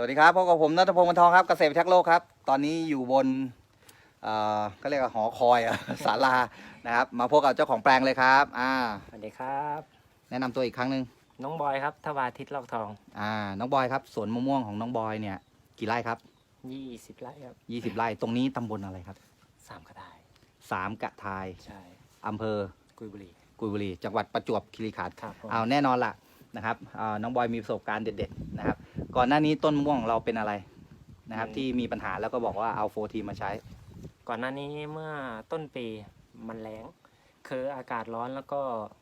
สวัสดีครับพบกับผมนัทพงศ์บรรทองครับเกษตรพิทักษ์โลกครับ ตอนนี้อยู่บนเอ่อก็เรียกว่าหอคอยอะศาลานะครับ มาพบกับเจ้าของแปลงเลยครับอ่าสวัสดีครับ แนะนำตัวอีกครั้งหนึ่งน้องบอยครับทวาทิตลอกทองอ่าน้องบอยครับสวนมะม่วงของน้องบอยเนี่ย กี่ไร่ครับ20ไร่ครับ20ไร่ตรงนี้ตำบลอะไรครับสามกระต่ายสามกะทายใช่อำเภอกุยบุรีกุยบุรีจังหวัดประจวบคีรีขันธ์ครับผมเอาแน่นอนล่ะนะครับอ่าน้องบอยมีประสบการณ์เด็ดๆนะครับ ก่อนหน้านี้ต้นมะม่วงของเราเป็นอะไรนะครับที่มีปัญหาแล้วก็บอกว่าเอาโฟทีมาใช้ ก่อนหน้านี้เมื่อต้นปีมันแรงคืออากาศร้อนแล้วก็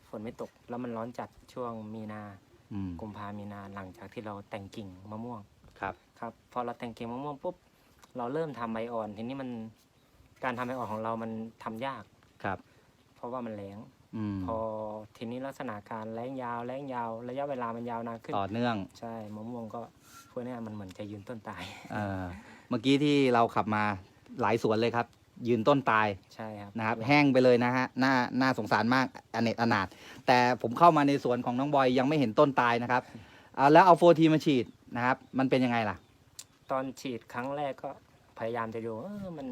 ฝนไม่ตก แล้วมันร้อนจัดช่วงมีนาอืมกุมภามีนาหลังจากที่เราแต่งกิ่งมะม่วงครับ ครับพอเราแต่งกิ่งมะม่วงปุ๊บเราเริ่มทำใบอ่อน ทีนี้มันการทำใบอ่อนของเรามันทำยาก ครับ เพราะว่ามันแรงอืมพอที นี้ลักษณะการแรงยาวแรงยาว ระยะเวลามันยาวนานขึ้นต่อเนื่อง ใช่มะม่วงก็พวกเนี้ยมันเหมือนจะยืนต้นตายเอ่อเมื่อกี้ที่เราขับมาหลายสวนเลยครับ ยืนต้นตายใช่ครับนะครับ แห้งไปเลยนะฮะน่าน่าสงสารมากอเนจอนาถแต่ผมเข้ามาในสวนของน้องบอยยังไม่เห็นต้นตายนะครับอ่าแล้วเอาโฟทีมาฉีดนะครับ มันเป็นยังไงล่ะ ตอนฉีดครั้งแรกก็พยายามจะดูเออมัน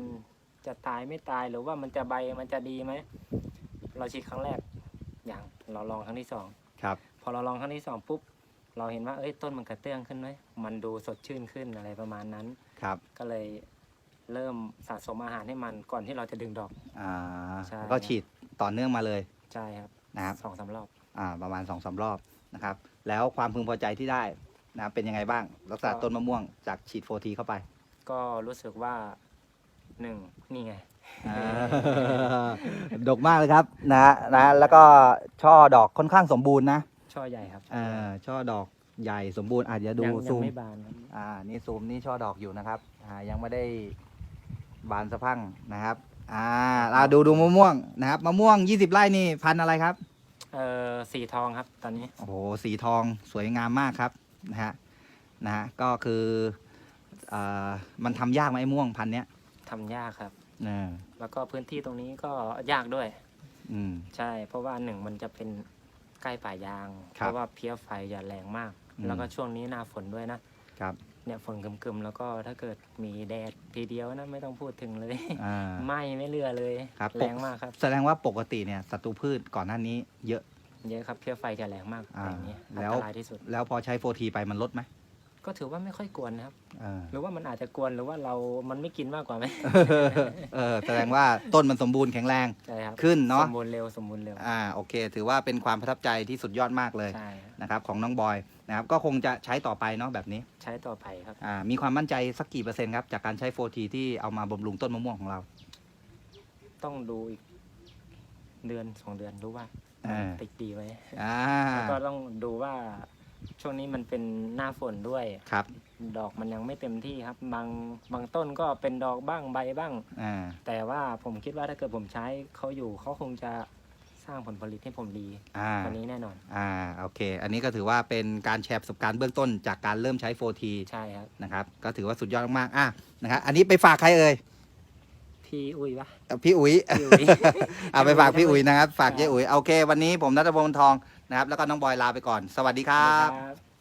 จะตายไม่ตายหรือว่ามันจะใบมันจะดีไหมเราฉีดครั้งแรกอย่าง เราลองครั้งที่สองครับพอเราลองครั้งที่สองปุ๊บเราเห็นว่าเอ้ยต้นมันกระเตื้องขึ้นไหมมันดูสดชื่นขึ้นอะไรประมาณนั้นครับก็เลยเริ่มสะสมอาหารให้มันก่อนที่เราจะดึงดอก อ่าใช่ก็ฉีดต่อเนื่องมาเลยใช่ครับนะครับสองสามรอบอ่าประมาณสองสารอบนะครับ แล้วความพึงพอใจที่ได้นะครับเป็นยังไงบ้างลักษณะก็ต้นมะม่วงจากฉีดโฟทีเข้าไป ก็รู้สึกว่า หนึ่งนี่ไง อ่าดกมากเลยครับนะฮะนะฮะแล้วก็ช่อดอกค่อนข้างสมบูรณ์นะช่อใหญ่ครับเออช่อดอกใหญ่สมบูรณ์อาจจะดูยังยัซูงม ไม่บานครับอ่า นี่ซูมนี่ช่อดอกอยู่นะครับ อ่า ยังไม่ได้บานสะพรั่งนะครับ อ่าอ่าดูดูมะม่วงนะครับ มะม่วง 20 ไร่นี่พันธุ์อะไรครับ เอ่อสีทองครับ ตอนนี้ โอ้โห สีทองสวยงามมากครับ นะฮะ นะฮะ ก็คืออ่ามันทำยากไหมไอ้ม่วงพันธุ์เนี้ย ทำยากครับเออแล้วก็พื้นที่ตรงนี้ก็ยากด้วย อืม ใช่ เพราะว่าหนึ่งมันจะเป็นใกล้ป่ายาง ครัเพบราะว่าเพี้ยไฟจะแรงมาก อืม แล้วก็ช่วงนี้หน้าฝนด้วยนะครับ เนี่ยฝนกึมๆแล้วก็ถ้าเกิดมีแดดทีเดียวนะไม่ต้องพูดถึงเลย อ่า ไหม้ไม่เหลือเลยครับ แรงมากครับแสดงว่าปกติเนี่ยศัตรูพืชก่อนหน้านี้เยอะ เยอะครับเพี้ยไฟจะแรงมากอ่าอย่างนี้อัแล้นวตรายที่สุด แล้วพอใช้โฟทีไปมันลดไหม ก็ถือว่าไม่ค่อยกวนนะครับ เออ หรือว่ามันอาจจะกวนหรือว่าเรา มันไม่กินมากกว่าไหม เออแสดงว่าต้นมันสมบูรณ์แข็งแรงใช่ครับขึ้นเนาะสมบูรณ์เร็วสมบูรณ์เร็วอ่าโอเค ถือว่าเป็นความประทับใจที่สุดยอดมากเลยใช่ครับนะครับของน้องบอยนะครับก็คงจะใช้ต่อไปเนาะแบบนี้ใช้ต่อไปครับ อ่ามีความมั่นใจสักกี่เปอร์เซ็นต์ครับจากการใช้โฟทีที่เอามาบำรุงต้นมะม่วงของเรา ต้องดูอีกเดือนสองเดือนรู้ว่าอ่าติดดีไว้อ่าแล้วก็ต้องดูว่า ช่วงนี้มันเป็นหน้าฝนด้วย ครับ ดอกมันยังไม่เต็มที่ครับ บางบางต้นก็เป็นดอกบ้างใบบ้าง อ่า แต่ว่าผมคิดว่าถ้าเกิดผมใช้เขาอยู่เขาคงจะสร้างผลผลิตให้ผมดีอ่า กวันนี้แน่นอน อ่า โอเค อันนี้ก็ถือว่าเป็นการแชร์ประสบการณ์เบื้องต้นจากการเริ่มใช้โฟทีใช่ครับ นะครับ ก็ถือว่าสุดยอดมากๆ อะ นะครับ อันนี้ไปฝากใครเอ่ยพี่อุ้ยปะ เอ่อพี่อุ๋ย พี่อุ๋ย เอาไปฝากพี่อุ๋ยนะครับ ฝากครับเจ๊อุ๋ย โอเค วันนี้ผมนัทพงศ์ทอง นะครับ แล้วก็น้องบอยลาไปก่อน สวัสดีครับครับ